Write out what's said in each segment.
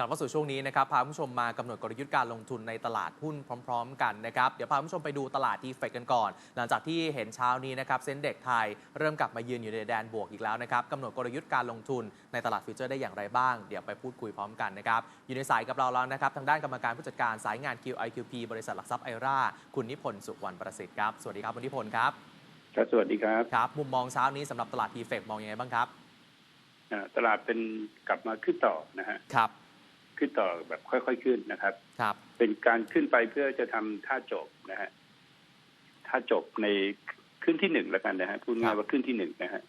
กลับมาสู่ช่วงนี้นะครับพาคุณผู้ชมมากำหนดกลยุทธ์การลงทุนในตลาดหุ้นพร้อม ๆ กันนะครับเดี๋ยวพาคุณผู้ชมไปดูตลาดทีเฟกกันก่อน หลังจากที่เห็นเช้านี้นะครับเซ็นเด็กไทยเริ่มกลับมายืนอยู่ในแดนบวกอีกแล้วนะครับกำหนดกลยุทธ์การลงทุนในตลาดฟิวเจอร์ได้อย่างไรบ้าง เดี๋ยวไปพูดคุยพร้อมกันนะครับอยู่ในสายกับเราแล้วนะครับทางด้านกรรมการผู้จัดการสายงาน QIQP บริษัทหลักทรัพย์ไอราคุณนิพนธ์สุวรรณประสิทธิ์ครับสวัสดีครับคุณนิพนธ์ครับครับสวัสดีครับครับมุมมองเช้านี้สำหรับตลาดทีเฟกมองยังไงบ้างครับอ่าตลาดเป็นกลับมาขึ้นต่อนะฮะครับ ขึ้นต่อแบบค่อยๆขึ้นนะครับ ครับ เป็นการขึ้นไปเพื่อจะทำท่าจบนะฮะท่าจบในขึ้นที่หนึ่งแล้วกันนะฮะพูดง่ายว่าขึ้นที่หนึ่งนะฮะ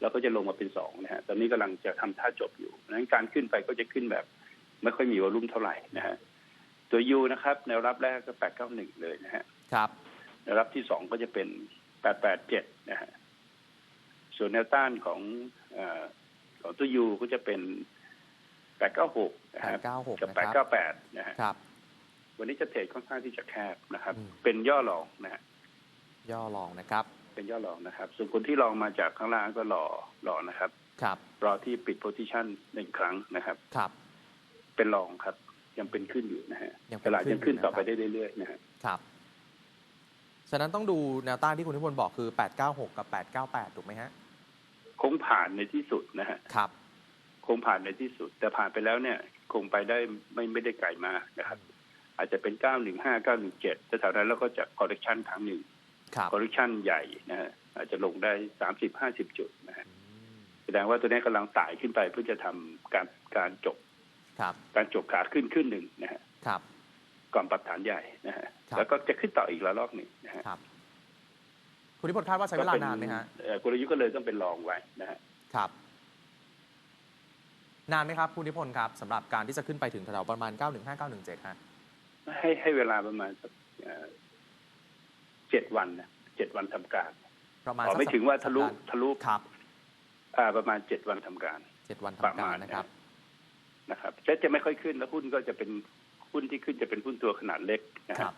แล้วก็จะลงมาเป็นสองนะฮะตอนนี้กำลังจะทำท่าจบอยู่ดังนั้นการขึ้นไปก็จะขึ้นแบบ ไม่ค่อยมีวอลุ่มเท่าไหร่นะฮะตัวยูนะครับแนวรับแรกก็แปดเก้าหนึ่งเลยนะฮะครับแนวรับที่สองก็จะเป็นแปดแปดเจ็ดนะฮะส่วนแนวต้านของเออของตัวยูก็จะเป็น แปดเก้าหกนะฮะ896กับนะแปดครัเก้าบแปดนะฮะครับวันนี้จะเทรดค่อนข้างที่จะแคบนะครับอืมเป็นย่อรองนะฮะย่อลองนะครับ เป็นย่อรองนะครับ ส่วนคนที่ลองมาจากข้างล่างก็รอรอนะครับ ครับ รอที่ปิดโพซิชันหนึ่งครั้งนะครับ ครับ เป็นรองครับ ยังเป็นขึ้นอยู่นะฮะยังเป็ตนลาดขึ้นยังขึ้นอยู่ต่อไปนะครับได้เรื่อยๆนะฮะครับฉะนั้นต้องดูแนวต้านที่คุณนิพนธ์บอกคือ 896 กับ 898 ถูกไหมฮะ คงผ่านในที่สุดนะฮะ ครับ คงผ่านในที่สุด แต่ผ่านไปแล้วเนี่ยคงไปได้ไม่ไม่ได้ไกลมากนะครับ อาจจะเป็นเก้าหนึ่งห้าเก้าหนึ่งเจ็ดแถวๆนั้นแล้วก็จะคอร์เรคชันครั้งหนึ่งครับคอร์เรคชันใหญ่นะฮะอาจจะลงได้สามสิบห้าสิบจุดนะฮะอืมแสดงว่าตัวนี้กำลังไต่ขึ้นไปเพื่อจะทำการการจบครับการจบขาขึ้นขึ้นหนึ่งนะฮะครับก่อนปรับฐานใหญ่นะฮะครับแล้วก็จะขึ้นต่ออีกระลอกหนึ่งนะฮะครับคุณนิพนธ์คาดว่าใช้เวลานานไหมฮะเอ่อกลยุทธ์ก็เลยต้องเป็นรองไว้นะฮะครับ นานไหมครับคุณนิพนธ์ครับสำหรับการที่จะขึ้นไปถึงแถวๆประมาณ 915 917ฮะให้ให้เวลาประมาณสักเอ่อเจ็ดวันนะเจ็ดวันทำการประมาณอ๋อสักไม่ถึงว่าทะลุสัปดห์ทะลุครับอ่าประมาณเจ็ดวันทำการ เจ็ดวันประทำกามาณรนะครับ นะครับจะจะไม่ค่อยขึ้นแล้วหุ้นก็จะเป็นหุ้นที่ขึ้นจะเป็นหุ้นตัวขนาดเล็กนะคครัรับบ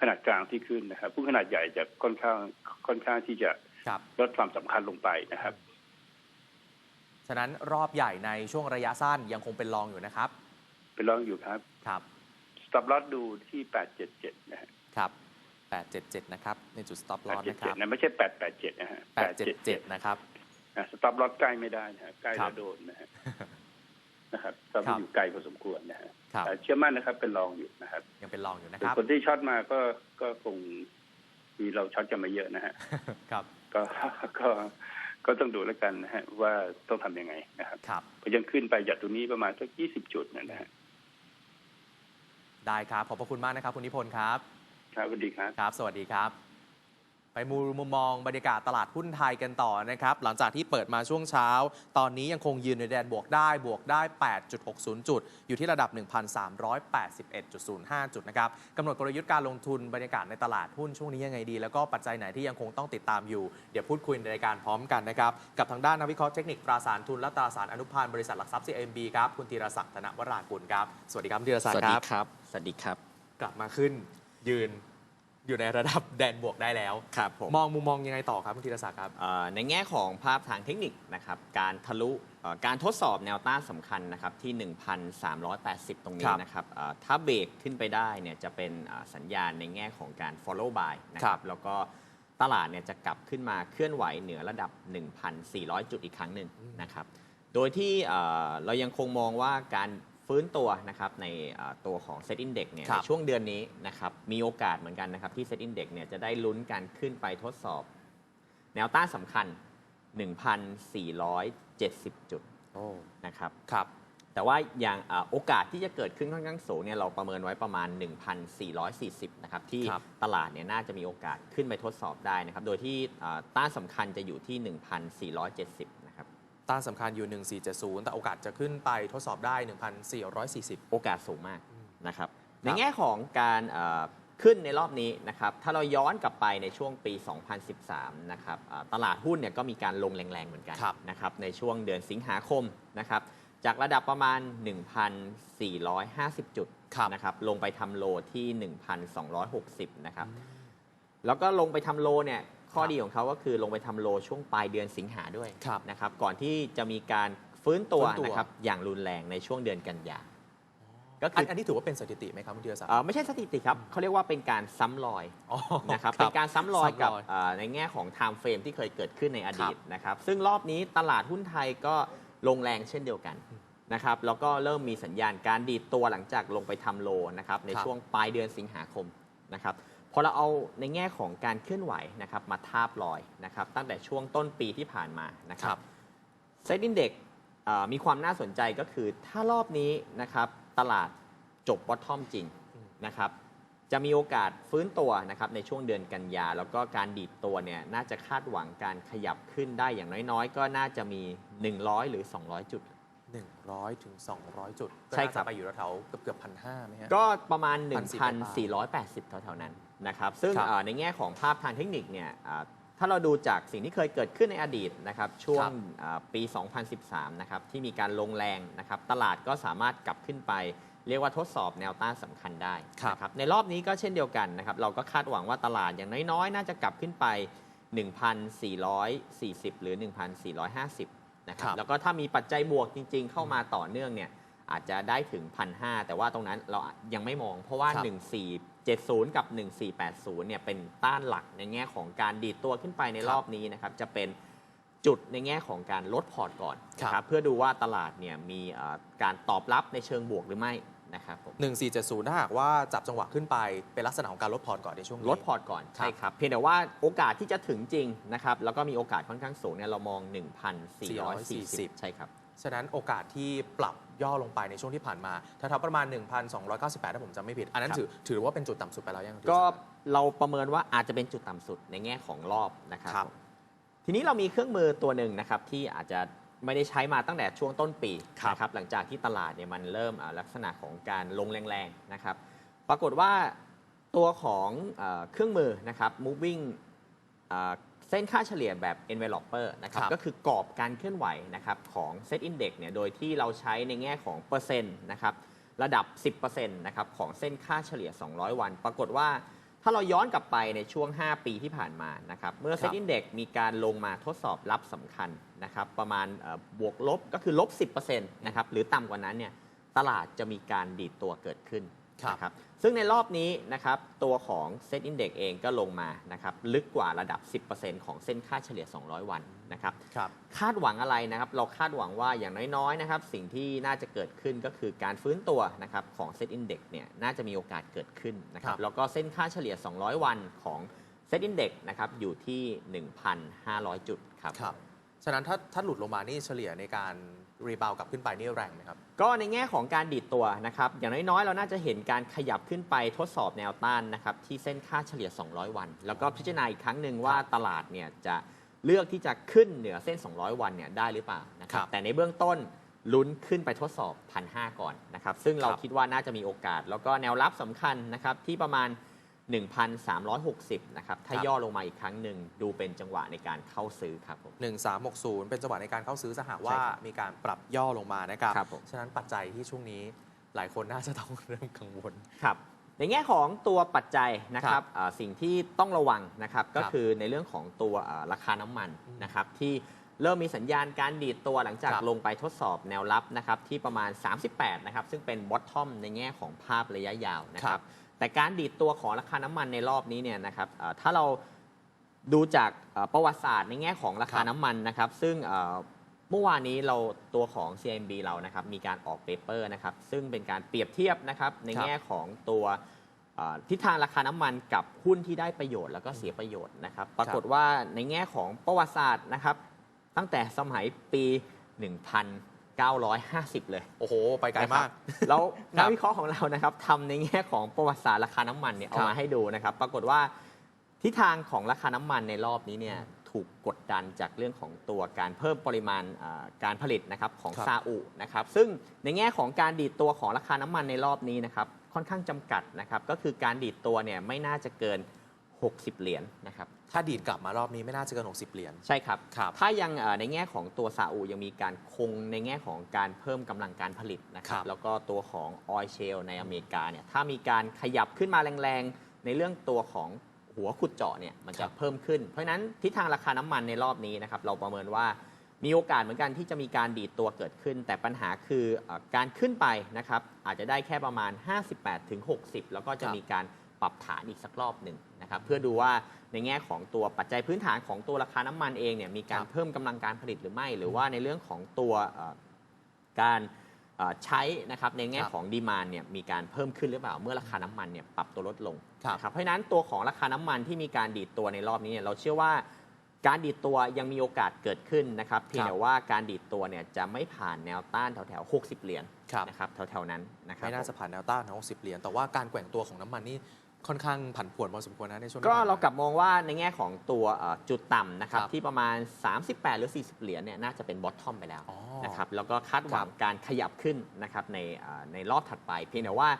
ขนาดกลางที่ขึ้นนะครับหุ้นขนาดใหญ่จะค่อนข้างค่อนข้างที่จะครับ ลดความสำคัญลงไปนะครับ ฉะนั้นรอบใหญ่ในช่วงระยะสั้นยังคงเป็นรองอยู่นะครับ เป็นรองอยู่ครับ ครับสต็อปลอสดูที่แปดเจ็ดเจ็ดนะฮะครับ877 นะครับ ในจุด stop แปด loss เจ็ดนะคเจ็รัดบนะไม่ใช่แปดแปดเจ็ดนะฮะ877 นะครับสต็อปลอสใกล้ไม่ได้นะฮะใกล้ครัแล้บวโดนนะฮะนะครับต้องครับอยู่ไกลพอสมควรนะฮะครับแต่เชื่อมั่นนะครับ เป็นรองอยู่นะครับ ยังเป็นรองอยู่นะส่ควรับนคนที่ช็อตมาก็ก็คงมีเราช็อตกันมาเยอะนะฮะครับ ก็ก็ ก็ต้องดูแล้วกันนะฮะว่าต้องทำยังไงนะครับครับเพราะยังขึ้นไปจากตรงนี้ประมาณสักยี่สิบจุดเนยนะฮะได้ครับ ขอบพระคุณมากนะครับ คุณนิพนธ์ครับ ครับสวัสดีครับครับ สวัสดีครับ ไปมูมุมมองบรรยากาศตลาดหุ้นไทยกันต่อนะครับ หลังจากที่เปิดมาช่วงเช้า ตอนนี้ยังคงยืนในแดนบวกได้บวกได้ 8.60 จุด อยู่ที่ระดับ 1,381.05 จุดนะครับกำหนดกลยุทธ์การลงทุนบรรยากาศในตลาดหุ้นช่วงนี้ยังไงดี แล้วก็ปัจจัยไหนที่ยังคงต้องติดตามอยู่ เดี๋ยวพูดคุยในรายการพร้อมกันนะครับ กับทางด้านนักวิเคราะห์เทคนิคตราสารทุนและตราสารอนุพันธ์บริษัทหลักทรัพย์ CMB ครับคุณธีรศักดิ์ธนวรากุลครับ สวัสดีครับคุณธีรศักสดิ์วัสคดีรับครับ สวัสดีครับ กลับมาขึ้นยืน อยู่ในระดับแดนบวกได้แล้ว ครับผมมองมุมมองยังไงต่อครับคุณธีรศักดิ์ครับ เอ่อในแง่ของภาพทางเทคนิคนะครับ การทะลุเอ่อการทดสอบแนวต้านสำคัญนะครับที่ 1,380 ตรงคนี้รับนะครับเอ่อถ้าเบรกขึ้นไปได้เนี่ยจะเป็นอ่าสัญญาณในแง่ของการ follow buy นะคครัรับบ แล้วก็ตลาดเนี่ยจะกลับขึ้นมาเคลื่อนไหวเหนือระดับ 1,400 จุดอีกครั้งหนึ่งนะครับ โดยที่เอ่อเรายังคงมองว่าการ ฟื้นตัวนะครับในเอ่อตัวของ Set Index เนี่ยครัในบช่วงเดือนนี้นะครับมีโอกาสเหมือนกันนะครับที่ Set Index เนี่ยจะได้ลุ้นการขึ้นไปทดสอบ แนวต้านสำคัญ 1,470 จุดโอ้นะครับครับ แต่ว่าอย่างอ่าโอกาสที่จะเกิดขึ้นค่อนข้างสูงเนี่ยเราประเมินไว้ประมาณ 1,440 นะครับที่ครับตลาดเนี่ยน่าจะมีโอกาสขึ้นไปทดสอบได้นะครับโดยที่อ่าต้านสำคัญจะอยู่ที่ 1,470นะครับ ต้านสำคัญอยู่ 1470 แต่โอกาสจะขึ้นไปทดสอบได้ 1,440 โอกาสสูงมากอืมนะครับครับ ในแง่ของการเอ่อขึ้นในรอบนี้นะครับ ถ้าเราย้อนกลับไปในช่วงปี 2013 นะครับอ่าตลาดหุ้นเนี่ยก็มีการลงแรงๆ เหมือนกันครับนะครับ ในช่วงเดือนสิงหาคมนะครับ จากระดับประมาณ 1,450 จุดครับนะครับ ลงไปทำโลที่ 1,260 นะครับ แล้วก็ลงไปทำโลเนี่ย ข้อครับดีของเขาก็คือลงไปทำโลช่วงปลายเดือนสิงหาด้วยครับนะครับก่อนที่จะมีการฟื้นตัวฟื้นตัว นะครับอย่างรุนแรงในช่วงเดือนกันยา ก็อัคืนออันนี้ถือว่าเป็นสถิติไหมครับคุณธีรศักดิ์ เอ่อไม่ใช่สถิติครับเขาเรียกว่าเป็นการซ้ำรอยอ๋อนะครับคเป็นการซ้ำรอยกับซ้ำรอยเอ่อในแง่ของ time frame ที่เคยเกิดขึ้นในอดีตนะครับซึ่งรอบนี้ตลาดหุ้นไทยก็ลงแรงเช่นเดียวกันนะครับแล้วก็เริ่มมีสัญญาณการดีดตัวหลังจากลงไปทำโลนะครับในครับช่วงปลายเดือนสิงหาคมนะครับพ อเราเอาในแง่ของการเคลื่อนไหวนะครับมาทาบรอยนะครับตั้งแต่ช่วงต้นปีที่ผ่านมานะคครัรับบเซ็ตอินเด็กมีความน่าสนใจก็คือถ้ารอบนี้นะครับตลาดจบบอททอมจริงอืมนะครับจะมีโอกาสฟื้นตัวนะครับในช่วงเดือนกันยา แล้วก็การดีดตัวเนี่ยน่าจะคาดหวังการขยับขึ้นได้อย่างน้อยๆ ก็น่าจะมี 100 หรือ 200 จุด 100 ถึง 200 จุด ใช่ครับก็น่าจะไปอยู่แถวๆเกือบเกือบพันห้าไหมฮะก็ประมาณ 1,480 1,480แถวๆนั้น นะครับซึ่งครับเอ่อในแง่ของภาพทางเทคนิคเนี่ยอ่าถ้าเราดูจากสิ่งที่เคยเกิดขึ้นในอดีตนะครับช่วงครับอ่าปี 2013 นะครับที่มีการลงแรงนะครับตลาดก็สามารถกลับขึ้นไป เรียกว่าทดสอบแนวต้านสำคัญได้ครับนะครับในรอบนี้ก็เช่นเดียวกันนะครับเราก็คาดหวังว่าตลาดอย่างน้อยๆ น่าจะกลับขึ้นไป 1,440 หรือ 1,450 นะครับครับแล้วก็ถ้ามีปัจจัยบวกจริง ๆ เข้ามาต่อเนื่องเนี่ยอาจจะได้ถึง 1,500 แต่ว่าตรงนั้นเรายังไม่มองเพราะว่าค รับ1470 กับ 1480 เนี่ยเป็นต้านหลักในแง่ของการดีดตัวขึ้นไปในครับรอบนี้นะครับจะเป็นจุดในแง่ของการลดพอร์ตก่อนนะคครัรับบเพื่อดูว่าตลาดเนี่ยมีเอ่อการตอบรับในเชิงบวกหรือไม่นะครับผม1470 ถ้าหากว่าจับจังหวะขึ้นไป เป็นลักษณะของการลดพอร์ตก่อนในช่วงนี้ลดพอร์ตก่อนครับใช่ครับ เพียงแต่ว่าโอกาสที่จะถึงจริงนะครับ แล้วก็มีโอกาสค่อนข้างสูงเนี่ยเรามอง 1,440 ใช่ครับ ฉะนั้นโอกาสที่ปรับย่อลงไปในช่วงที่ผ่านมาแถวๆประมาณ 1,298 ถ้าผมจำไม่ผิด อันนั้นครับถือถือว่าเป็นจุดต่ำสุดไปแล้วยังก็เราประเมินว่าอาจจะเป็นจุดต่ำสุดในแง่ของรอบนะครับครับผมทีนี้เรามีเครื่องมือตัวหนึ่งนะครับที่อาจจะไม่ได้ใช้มาตั้งแต่ช่วงต้นปีครับนะครับหลังจากที่ตลาดเนี่ยมันเริ่มอ่าลักษณะของการลงแรงๆนะครับ ปรากฏว่าตัวของเออเครื่องมือนะครับ moving อ่า เส้นค่าเฉลี่ยแบบ enveloper นะครับครับก็คือกรอบการเคลื่อนไหวนะครับของ set index เนี่ยโดยที่เราใช้ในแง่ของเปอร์เซ็นต์นะครับระดับ 10%นะครับของเส้นค่าเฉลี่ย 200 วัน ปรากฏว่าถ้าเราย้อนกลับไปในช่วง 5 ปีที่ผ่านมานะครับเมื่อครับ set index มีการลงมาทดสอบรับสำคัญนะครับประมาณเอ่อบวกลบก็คือลบ 10%นะครับหรือต่ำกว่านั้นเนี่ยตลาดจะมีการดีดตัวเกิดขึ้นครับนะครับ ซึ่งในรอบนี้นะครับตัวของเซ็ตอินเด็กเองก็ลงมานะครับลึกกว่าระดับ 10%ของเส้นค่าเฉลี่ย 200 วันนะครับครับ คาดหวังอะไรนะครับเราคาดหวังว่าอย่างน้อยๆนะครับสิ่งที่น่าจะเกิดขึ้นก็คือการฟื้นตัวนะครับของเซ็ตอินเด็กเนี่ยน่าจะมีโอกาสเกิดขึ้นนะครัครับบแล้วก็เส้นค่าเฉลี่ย 200 วันของเซ็ตอินเด็กนะครับอยู่ที่ 1,500 จุดครับ ครับ ฉะนั้นถ้าถ้าหลุดลงมานี่เฉลี่ยในการ รีบาวกลับขึ้นไปนี่แรงไหมครับ ก็ในแง่ของการดีดตัวนะครับ อย่างน้อยๆ เราน่าจะเห็นการขยับขึ้นไปทดสอบแนวต้านนะครับที่เส้นค่าเฉลี่ย 200 วัน แล้วก็พิจารณาอีกครั้งหนึ่งว่าตลาดเนี่ยจะเลือกที่จะขึ้นเหนือเส้น 200 วันเนี่ยได้หรือเปล่านะครัครับบแต่ในเบื้องต้นลุ้นขึ้นไปทดสอบ1,500ก่อนนะครับ ซึ่งเราครับคิดว่าน่าจะมีโอกาส แล้วก็แนวรับสำคัญนะครับที่ประมาณ 1,360 นะครับ ถ้าย่อลงมาอีกครั้งหนึ่งดูเป็นจังหวะในการเข้าซื้อครับผม 1360 เป็นจังหวะในการเข้าซื้อสหากว่าใช่ครับมีการปรับย่อลงมานะครับ ครับผม ฉะนั้นปัจจัยที่ช่วงนี้หลายคนน่าจะต้องเริ่มกังวล ครับ ในแง่ของตัวปัจจัยนะคครัรับบอ่าสิ่งที่ต้องระวังนะครับ ก็ครับคือในเรื่องของตัวอ่าราคาน้ำมันอืมนะครับที่เริ่มมีสัญญาณการดีดตัวหลังจากครับลงไปทดสอบแนวรับนะครับที่ประมาณ 38 นะครับ ซึ่งเป็นบอททอมในแง่ของภาพระยะยาวนะคครัรับบ แต่การดีดตัวของราคาน้ำมันในรอบนี้เนี่ยนะครับถ้าเราดูจากประวัติศาสตร์ในแง่ของราคาน้ำมันนะครับ ซึ่งเมื่อวานนี้เราตัวของ CMB เรานะครับมีการออกเปเปอร์นะครับซึ่งเป็นการเปรียบเทียบนะครับในแง่ของตัวทิศทางราคาน้ำมันกับหุ้นที่ได้ประโยชน์แล้วก็เสียประโยชน์นะครับ ปรากฏว่าในแง่ของประวัติศาสตร์นะครับ ตั้งแต่สมัยปี 1950 เลยโอ้โห ไปไกลมากแล้วคนัรักบวิเคราะห์ของเรานะครับทำในแง่ของประวัติศาสตร์ราคาน้ำมันเนี่ยครัเอาบมาให้ดูนะครับ ปรากฏว่าทิศทางของราคาน้ำมันในรอบนี้เนี่ยถูกกดดันจากเรื่องของตัวการเพิ่มปริมาณอ่าการผลิตนะครับของครับซาอุนะครับ ซึ่งในแง่ของการดีดตัวของราคาน้ำมันในรอบนี้นะครับค่อนข้างจำกัดนะครับ ก็คือการดีดตัวเนี่ยไม่น่าจะเกิน 60 เหรียญนะครับ ถ้าดีดกลับมารอบนี้ไม่น่าจะเกิน 60 เหรียญ ใช่ครับ ครับถ้ายังเอ่อในแง่ของตัวซาอุยังมีการคงในแง่ของการเพิ่มกำลังการผลิตนะครัครับ บ แล้วก็ตัวของออยเชลในอเมริกาเนี่ยถ้ามีการขยับขึ้นมาแรงๆ ในเรื่องตัวของหัวขุดเจาะเนี่ยมันจะเพิ่มขึ้น เพราะฉะนั้นทิศทางราคาน้ำมันในรอบนี้นะครับเราประเมินว่ามีโอกาสเหมือนกันที่จะมีการดีดตัวเกิดขึ้น แต่ปัญหาคือเออการขึ้นไปนะครับอาจจะได้แค่ประมาณ 58ถึง60 แล้วก็จะครับมีการ ปรับฐานอีกสักรอบหนึ่งนะครับเพื่อดูว่าในแง่ของตัวปัจจัยพื้นฐานของตัวราคาน้ำมันเองเนี่ยมีการครับเพิ่มกำลังการผลิตหรือไม่ หรือว่าในเรื่องของตัวเอ่อการเอ่อใช้นะครับในแง่ครับของดีมานเนี่ยมีการเพิ่มขึ้นหรือเปล่า เมื่อราคาน้ำมันเนี่ยปรับตัวลดลงครับนะครับเพราะฉะนั้นตัวของราคาน้ำมันที่มีการดีดตัวในรอบนี้เนี่ยเราเชื่อว่าการดีดตัวยังมีโอกาสเกิดขึ้นนะครับเพียงแต่ว่าการดีดตัวเนี่ยจะไม่ผ่านแนวต้านแถวๆ 60 เหรียญครับนะครับแถวๆนั้นนะครับไม่น่าจะผ่านแนวต้านของ60 เหรียญแต่ว่าการแกว่งตัวของน้ำมันนี่ ค่อนข้างผันผวนพอสมควรนะในช่วงที่ก็ผ่นม เรากลับมองว่าในแง่ของตัวเอ่อจุดต่ำนะครับ ครับที่ประมาณ 38 หรือ 40 เหรียญเนี่ยน่าจะเป็นบอททอมไปแล้วอ๋อนะครับแล้วก็คาดหวังครับการขยับขึ้นนะครับในเอ่อในรอบถัดไป เพียงแต่ว่า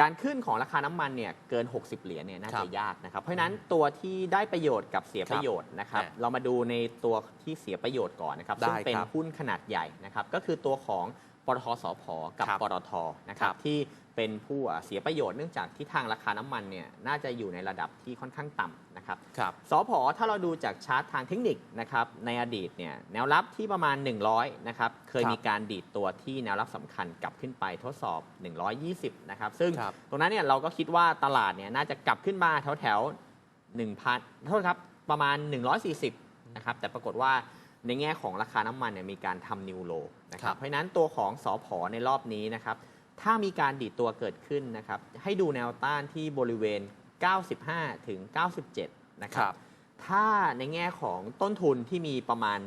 การขึ้นของราคาน้ำมันเนี่ยเกิน 60 เหรียญเนี่ยน่าครัจะบยากนะครับ เพราะฉะนั้นตัวที่ได้ประโยชน์กับเสียประโยชน์นะครับครับเรามาดูในตัวที่เสียประโยชน์ก่อนนะครับได้ซึ่งเป็นครับ หุ้นขนาดใหญ่นะครับก็คือตัวของ ปตทสพกับครับปตทนะครัครับบที่เป็นผู้เอ่อเสียประโยชน์เนื่องจากที่ทางราคาน้ำมันเนี่ยน่าจะอยู่ในระดับที่ค่อนข้างต่ำนะครับครับสอพอถ้าเราดูจากชาร์ตทางเทคนิคนะครับในอดีตเนี่ยแนวรับที่ประมาณ 100นะครับเคยครับมีการดีดตัวที่แนวรับสำคัญกลับขึ้นไปทดสอบ 120นะครับซึ่งครับ ตรงนั้นเนี่ยเราก็คิดว่าตลาดเนี่ยน่าจะกลับขึ้นมาแถวแถวๆ 1,000โทษครับประมาณ 140นะครับแต่ปรากฏว่า ในแง่ของราคาน้ำมันเนี่ยมีการทำนิวโลนะคครัรับบเพราะฉะนั้นตัวของสอพอในรอบนี้นะครับ ถ้ามีการดีดตัวเกิดขึ้นนะครับ ให้ดูแนวต้านที่บริเวณ 95 ถึง 97 นะคครัรับบถ้าในแง่ของต้นทุนที่มีประมาณ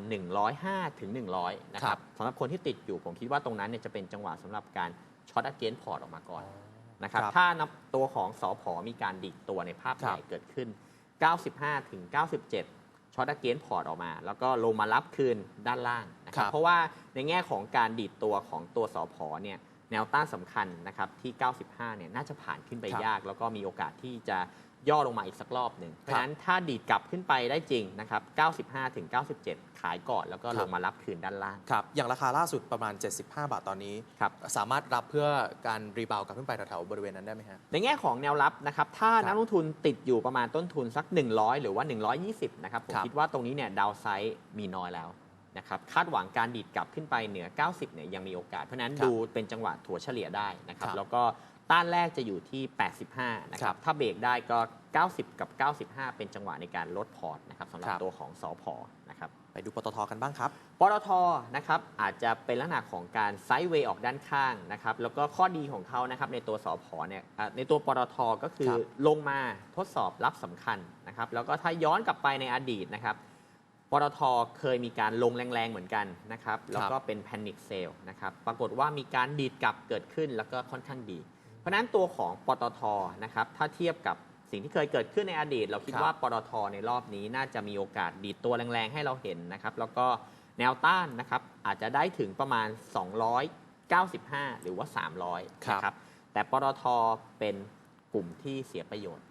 105 ถึง 100 นะคครัรับบสำหรับคนที่ติดอยู่ผมคิดว่าตรงนั้นเนี่ยจะเป็นจังหวะสำหรับการช็อตอเกนพอร์ตออกมาก่อนนะครับครับถ้านับตัวของสอพอมีการดิดตัวในภาพคใหรับญ่เกิดขึ้น 95 ถึง 97 ช็อตอเกนพอร์ตออกมา แล้วก็ลงมารับคืนด้านล่างนะคครัรับบเพราะว่าในแง่ของการดีดตัวของตัวสอพอเนี่ยแนวต้านสำคัญนะครับที่ 95 เนี่ยน่าจะผ่านขึ้นไปครับยาก แล้วก็มีโอกาสที่จะ ย่อลงมาอีกสักรอบหนึ่งเพราะฉะนั้นถ้าดีดกลับขึ้นไปได้จริงนะครับ 95 ถึง 97 ขายก่อนแล้วก็ครับลงมารับคืนด้านล่าง ครับ อย่างราคาล่าสุดประมาณ 75 บาทตอนนี้ครับสามารถรับเพื่อการรีบาวกลับขึ้นไปแถวๆบริเวณนั้นได้ไหมฮะ ในแง่ของแนวรับนะครับ ถ้าครับนักลงทุนติดอยู่ประมาณต้นทุนสัก 100 หรือว่า 120 นะครับ ผมครับคิดว่าตรงนี้เนี่ยดาวไซด์มีน้อยแล้วนะครับคาดหวังการดีดกลับขึ้นไปเหนือ 90 เนี่ยยังมีโอกาส เพราะฉะนั้นครับดูเป็นจังหวะถัวเฉลี่ยได้นะครับครับแล้วก็ ต้านแรกจะอยู่ที่ 85 นะคครัรับบถ้าเบรกได้ก็ 90 กับ 95 เป็นจังหวะในการลดพอร์ตนะครับสำหรับครับตัวของสอพอนะครับ ไปดูปตทกันบ้างครับ ปตทนะครับอาจจะเป็นลักษณะของการไซด์เวย์ออกด้านข้างนะครับ แล้วก็ข้อดีของเขานะครับในตัวสอพอเนี่ยอะในตัวปตทก็คือครับลงมาทดสอบรับสำคัญนะครับ แล้วก็ถ้าย้อนกลับไปในอดีตนะครับปตทเคยมีการลงแรงๆ เหมือนกันนะครับ แล้วก็เป็นแพนิคเซลนะครับ ปรากฏว่ามีการดีดกลับเกิดขึ้นแล้วก็ค่อนข้างดีเพ ราะฉะนั้นตัวของปตทนะครับถ้าเทียบกับสิ่งที่เคยเกิดขึ้นในอดีต เราคิดครับว่าปตทในรอบนี้น่าจะมีโอกาสดีดตัวแรงๆ ให้เราเห็นนะครับ แล้วก็แนวต้านนะครับอาจจะได้ถึงประมาณ 295 หรือว่า 300ครับนะครับแต่ปตทเป็นกลุ่มที่เสียประโยชน์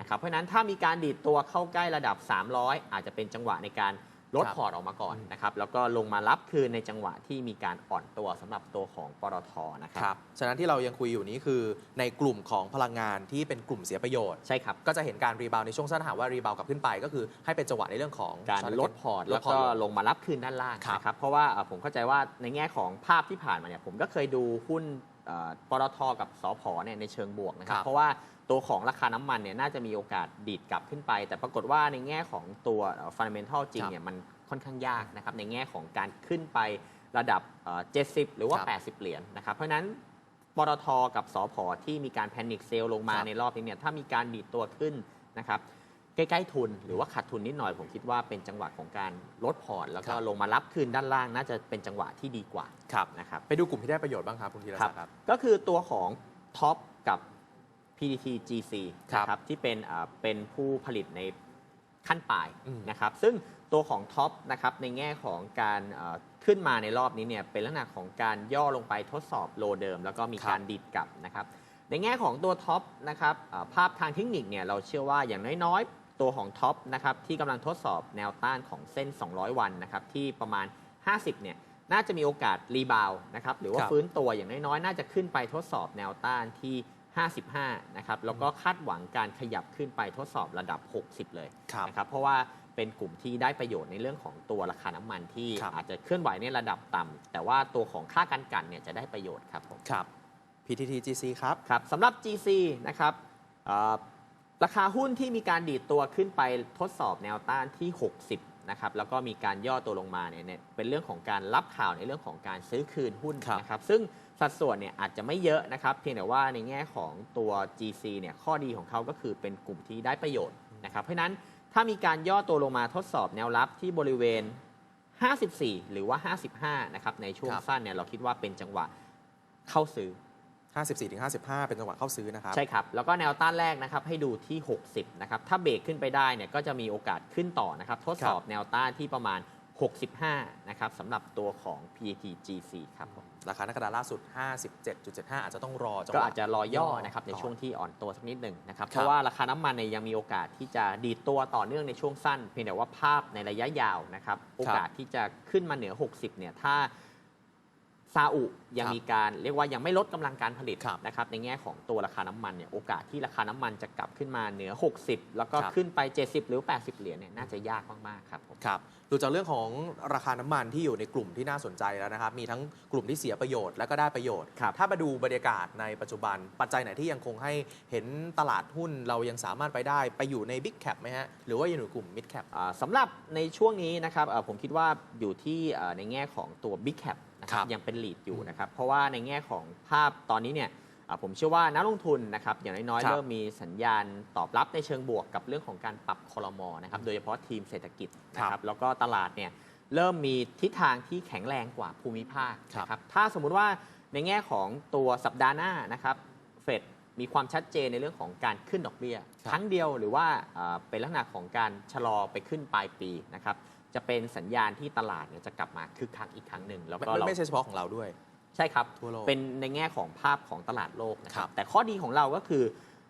นะครับเพราะฉะนั้นถ้ามีการดีดตัวเข้าใกล้ระดับ 300 อาจจะเป็นจังหวะในการ ลดครับพอร์ตออกมาก่อนนะครับแล้วก็ลงมารับคืนในจังหวะที่มีการอ่อนตัวสำหรับตัวของปตทนะคครับรับฉะนั้นที่เรายังคุยอยู่นี้คือในกลุ่มของพลังงานที่เป็นกลุ่มเสียประโยชน์ใช่ครับก็จะเห็นการรีบาวในช่วงสั้นหากว่ารีบาวกลับขึ้นไป ก็คือให้เป็นจังหวะในเรื่องของการช็อตลดพอร์ตลแล้ดวพอร์ก็ตลงมารับคืนด้านล่างครับนะครับเพราะว่าเอ่อผมเข้าใจว่าในแง่ของภาพที่ผ่านมาเนี่ยผมก็เคยดูหุ้นเอ่อปตทกับสพเนี่ยในเชิงบวกนะครัครับบเพราะว่า ตัวของราคาน้ำมันเนี่ยน่าจะมีโอกาสดีดกลับขึ้นไป แต่ปรากฏว่าในแง่ของตัวฟันเดเมนทัลจริงเนี่ยมันค่อนข้างยากนะครับในแง่ของการขึ้นไประดับเอ่อ70 หรือว่าครับ80 เหรียญนะครับ เพราะฉะนั้นปตทกับสพที่มีการแพนิคเซลลงมาครับในรอบนี้เนี่ยถ้ามีการดีดตัวขึ้นนะครับใกล้ๆทุนหรือว่าขาดทุนนิดหน่อยผมคิดว่าเป็นจังหวะของการลดพอร์ตแล้วก็ครับลงมารับคืนด้านล่างน่าจะเป็นจังหวะที่ดีกว่าครับนะครับไปดูกลุ่มที่ได้ประโยชน์บ้างครับคุณธีรศักดิ์ครับ ก็คือตัวของท็อปกับ PTT GC ครับนะครับที่เป็นอ่าเป็นผู้ผลิตในขั้นปลายอืม นะครับซึ่งตัวของท็อปนะครับในแง่ของการอ่าขึ้นมาในรอบนี้เนี่ยเป็นลักษณะของการย่อลงไปทดสอบโลเดิม แล้วก็มีการดีดกลับนะครับในแง่ของตัวท็อปนะครับอ่าภาพทางเทคนิคเนี่ยเราเชื่อว่าอย่างน้อยๆ ตัวของท็อปนะครับที่กำลังทดสอบแนวต้านของเส้น 200 วันนะครับที่ประมาณ 50เนี่ยน่าจะมีโอกาสรีบาวด์นะครับหรือว่าครับ ฟื้นตัวอย่างน้อยๆ น่าจะขึ้นไปทดสอบแนวต้านที่ 55 นะครับ แล้วก็คาดหวังการขยับขึ้นไปทดสอบระดับ 60 เลยครับนะครับ เพราะว่าเป็นกลุ่มที่ได้ประโยชน์ในเรื่องของตัวราคาน้ำมันที่ครับอาจจะเคลื่อนไหวในระดับต่ำแต่ว่าตัวของค่าการกันเนี่ยจะได้ประโยชน์ครับผมครับ PTT GC ครับครับสำหรับ GC นะครับเอ่อราคาหุ้นที่มีการดีดตัวขึ้นไปทดสอบแนวต้านที่ 60 นะครับ แล้วก็มีการย่อตัวลงมาเนี่ยเนี่ยเป็นเรื่องของการรับข่าวในเรื่องของการซื้อคืนหุ้นครับนะครับ ซึ่ง สัดส่วนเนี่ยอาจจะไม่เยอะนะครับ เพียงแต่ว่าในแง่ของตัว GC เนี่ยข้อดีของเขาก็คือเป็นกลุ่มที่ได้ประโยชน์นะครับ เพราะฉะนั้นถ้ามีการย่อตัวลงมาทดสอบแนวรับที่บริเวณ 54 หรือว่า 55 นะครับ ในช่วงครับสั้นเนี่ยเราคิดว่าเป็นจังหวะเข้าซื้อ 54-55 เป็นจังหวะเข้าซื้อนะครับ ใช่ครับ แล้วก็แนวต้านแรกนะครับให้ดูที่ 60 นะครับ ถ้าเบรกขึ้นไปได้เนี่ยก็จะมีโอกาสขึ้นต่อนะครับ ทดสอบแนวต้านที่ประมาณ 65 นะครับสำหรับตัวของ PAT GC ครับผมราคานักกระดานล่าสุด 57.75 อาจจะต้องรอจังหก็วะ อาจจะรอย่อนะครับในก่อนช่วงที่อ่อนตัวสักนิดหนึ่งนะครับครับ เพราะว่าราคาน้ำมันเนี่ยยังมีโอกาสที่จะดีดตัวต่อเนื่องในช่วงสั้น เพียงแต่ว่าภาพในระยะยาวนะครับโอกาสที่จะขึ้นมาเหนือ 60เนี่ยถ้า ซาอุยังครับมีการเรียกว่ายังไม่ลดกำลังการผลิตครับนะครับในแง่ของตัวราคาน้ำมันเนี่ยโอกาสที่ราคาน้ำมันจะกลับขึ้นมาเหนือ 60 แล้วก็ครับขึ้นไป 70 หรือ 80 เหรียญเนี่ยน่าจะยากมากๆครับผมครับดูจากเรื่องของราคาน้ำมันที่อยู่ในกลุ่มที่น่าสนใจแล้วนะครับ มีทั้งกลุ่มที่เสียประโยชน์และก็ได้ประโยชน์ครับถ้ามาดูบรรยากาศในปัจจุบันปัจจัยไหนที่ยังคงให้เห็นตลาดหุ้นเรายังสามารถไปได้ไปอยู่ใน Big Cap ไหมฮะหรือว่าอยู่ในกลุ่ม Mid Cap อ่าสำหรับในช่วงนี้นะครับเอ่อผมคิดว่าอยู่ที่เอ่อในแง่ของตัว Big Cap นะคครัรับบยังเป็น lead อยู่นะครับเพราะว่าในแง่ของภาพตอนนี้เนี่ยอ่าผมเชื่อว่านักลงทุนนะครับอย่างน้อยครับๆเริ่มมีสัญญาณตอบรับในเชิงบวกกับเรื่องของการปรับคอรมอนะครับโดยเฉพาะทีมเศรษฐกิจนะคครัรับบแล้วก็ตลาดเนี่ยเริ่มมีทิศทางที่แข็งแรงกว่าภูมิภาคครับนะครับถ้าสมมุติว่าในแง่ของตัวสัปดาห์หน้านะครับเฟดมีความชัดเจนในเรื่องของการขึ้นดอกเบี้ยครับครั้งเดียวหรือว่าอ่าเป็นลักษณะของการชะลอไปขึ้นปลายปีนะครับ จะเป็นสัญญาณที่ตลาดเนี่ยจะกลับมาคึกคักอีกครั้งหนึ่งแล้วไม่ก็ไม่เราไม่ใช่เฉพาะของเราด้วย ใช่ครับทั่วโลกเป็นในแง่ของภาพของตลาดโลกนะคครัรับบแต่ข้อดีของเราก็คือ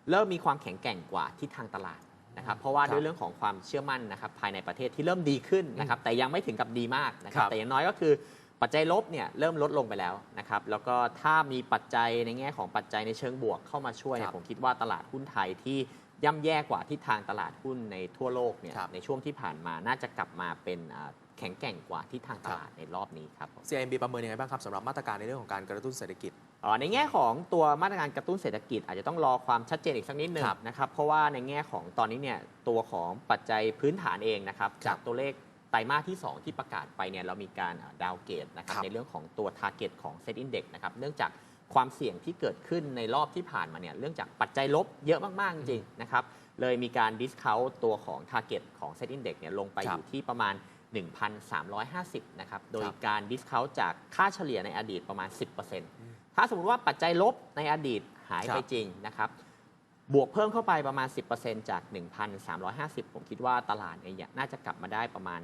เริ่มมีความแข็งแกร่งกว่าทิศทางตลาดนะครับเพราะว่าครับด้วยเรื่องของความเชื่อมั่นนะครับภายในประเทศที่เริ่มดีขึ้นนะครับแต่ยังไม่ถึงกับดีมากนะครัครับบแต่อย่างน้อยก็คือปัจจัยลบเนี่ยเริ่มลดลงไปแล้วนะครับแล้วก็ถ้ามีปัจจัยในแง่ของปัจจัยในเชิงบวกเข้ามาช่วยเนี่ครัยบผมคิดว่าตลาดหุ้นไทยที่ ย่ำแย่กว่าทิศทางตลาดหุ้นในทั่วโลกเนี่ยครับ ในช่วงที่ผ่านมาน่าจะกลับมาเป็นอ่าแข็งแกร่งกว่าทิศทางตลาดในรอบนี้ครับผม CIMB ประเมินยังไงบ้างครับสำหรับมาตรการในเรื่องของการกระตุ้นเศรษฐกิจ เอ่อในแง่ของตัวมาตรการกระตุ้นเศรษฐกิจ อาจจะต้องรอความชัดเจนอีกสักนิดหนึ่งครับนะครับ เพราะว่าในแง่ของตอนนี้เนี่ยตัวของปัจจัยพื้นฐานเองนะครับครับจากตัวเลขไตรมาสที่ 2 ที่ประกาศไปเนี่ยเรามีการดาวเกตนะครับครับในเรื่องของตัว t a r g e t ของ Set Index นะครับเนื่องจาก ความเสี่ยงที่เกิดขึ้นในรอบที่ผ่านมาเนี่ยเรื่องจากปัจจัยลบเยอะมากๆจริงๆนะครับเลยมีการ discount ตัวของ target ของ Set Index เนี่ยลงไปครัอบยู่ที่ประมาณ 1,350 นะครับ โดยครับการ discount จากค่าเฉลี่ยในอดีตประมาณ 10%ถ้าสมมติว่าปัจจัยลบในอดีตหายครัไปบจริงนะครับ บวกเพิ่มเข้าไปประมาณ 10%จาก 1,350 ผมคิดว่าตลาดเนี่ยน่าจะกลับมาได้ประมาณ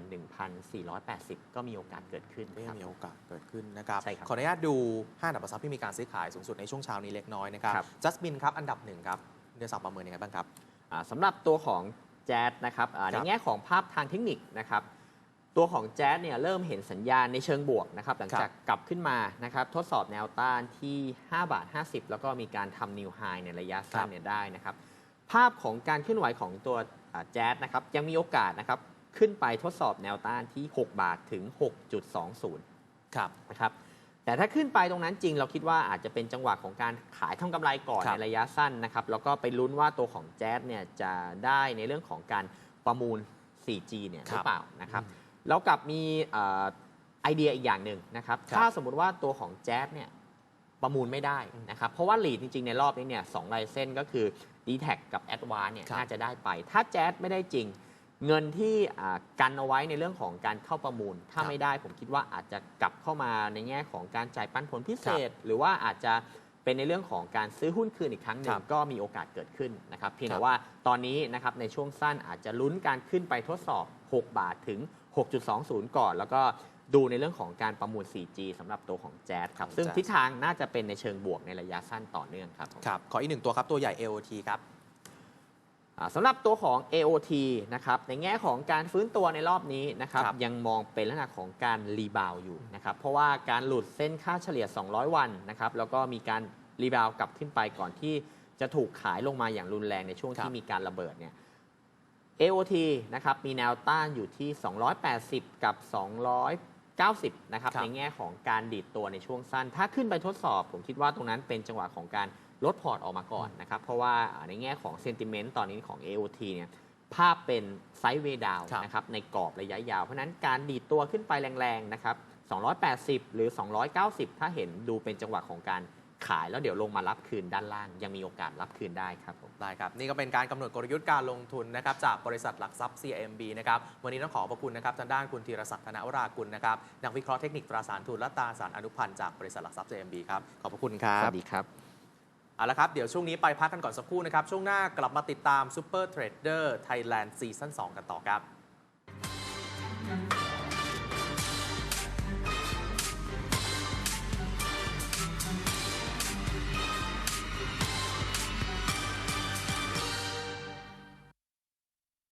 1,480 ก็มีโอกาสเกิดขึ้นก็คยัรังบมีโอกาสเกิดขึ้นนะครับใช่ครับขออนุญาตดูห้าอันดับหลักทรัพย์ที่มีการซื้อขายสูงสุดในช่วงเช้านี้เล็กน้อยนะครับครับจัสมินครับ อันดับหนึ่งครับเดือนสัปประเมินยังไงบ้างครับอ่าสำหรับตัวของแจ๊ดนะครับอ่าคในรับแง่ของภาพทางเทคนิคนะครับ ตัวของแจ๊ดเนี่ยเริ่มเห็นสัญญาณในเชิงบวกนะครับหลังจากกลับขึ้นมานะครับทดสอบแนวต้านที่5บาท50 แล้วก็มีการทำนิวไฮในระยะสั้นเนี่ยได้นะครับภาพของการเคลื่อนไหวของตัวแจ๊ดนะครับยังมีโอกาสนะครับขึ้นไปทดสอบแนวต้านที่ 6 บาทถึง 6.20ครับนะครับแต่ถ้าขึ้นไปตรงนั้นจริงเราคิดว่าอาจจะเป็นจังหวะของการขายทำกำไรก่อนครับในระยะสั้นนะครับแล้วก็ไปลุ้นว่าตัวของแจ๊สเนี่ยจะได้ในเรื่องของการประมูล 4G เนี่ยหรือเปล่านะครับ แล้วกลับมีเอ่อไอเดียอีกอย่างหนึ่งนะครับครับถ้าสมมุติว่าตัวของแจ๊สเนี่ยประมูลไม่ได้อืมนะครับ เพราะว่าลีดจริง ๆ ในรอบนี้เนี่ยสองลายเส้นก็คือ d t แทกับ a d v a n c e เนี่ยครับน่าจะได้ไป ถ้าแจ๊สไม่ได้จริง เงินที่อ่ากันเอาไว้ในเรื่องของการเข้าประมูล ถ้าครับไม่ได้ผมคิดว่าอาจจะกลับเข้ามาในแง่ของการจ่ายปันผลพิเศษ หรือว่าอาจจะเป็นในเรื่องของการซื้อหุ้นคืนอีกครั้งหนึ่ครังบก็มีโอกาสเกิดขึ้นนะครับเพียงครัแต่บว่าตอนนี้นะครับในช่วงสั้นอาจจะลุ้นการขึ้นไปทดสอบ 6 บาทถึง 6.20 ก่อน แล้วก็ดูในเรื่องของการประมูล 4G สำหรับตัวของแจ๊สครับของซึ่ง Jazz ทิศทางน่าจะเป็นในเชิงบวกในระยะสั้นต่อเนื่องครับผมครับ ขออีกหนึ่งตัวครับ ตัวใหญ่ AOT ครับอ่าสำหรับตัวของ AOT นะครับในแง่ของการฟื้นตัวในรอบนี้นะครับครับยังมองเป็นลักษณะของการรีบาวด์อยู่นะครับเพราะว่าการหลุดเส้นค่าเฉลี่ย 200 วันนะครับแล้วก็มีการรีบาวด์กลับขึ้นไปก่อนที่จะถูกขายลงมาอย่างรุนแรงในช่วงครับที่มีการระเบิดเนี่ย AOT นะครับมีแนวต้านอยู่ที่ 280 กับ 290 นะครับครับในแง่ของการดีดตัวในช่วงสั้น ถ้าขึ้นไปทดสอบ ผมคิดว่าตรงนั้นเป็นจังหวะของการลดพอร์ตออกมาก่อนนะครับ เพราะว่าในแง่ของเซนติเมนต์ตอนนี้ของ AOT เนี่ยภาพเป็นไซด์เวย์ดาวครับนะครับในกรอบระยะยาว เพราะฉะนั้นการดีดตัวขึ้นไปแรงๆนะครับ 280 หรือ 290 ถ้าเห็นดูเป็นจังหวะของการ ขายแล้วเดี๋ยวลงมารับคืนด้านล่าง ยังมีโอกาสรับคืนได้ครับผม ได้ครับ นี่ก็เป็นการกำหนดกลยุทธ์การลงทุนนะครับจากบริษัทหลักทรัพย์ CMB นะครับวันนี้ต้องขอขอบคุณนะครับทางด้านคุณธีรศักดิ์ธนวรากุลนะครับนักวิเคราะห์เทคนิคตราสารทุนและตราสารอนุพันธ์จากบริษัทหลักทรัพย์ CMB ครับขอบพระคุณครับ สวัสดีครับ เอาละครับ เดี๋ยวช่วงนี้ไปพักกันก่อนสักครู่นะครับ ช่วงหน้ากลับมาติดตาม Super Trader Thailand ซีซั่น2กันต่อครับ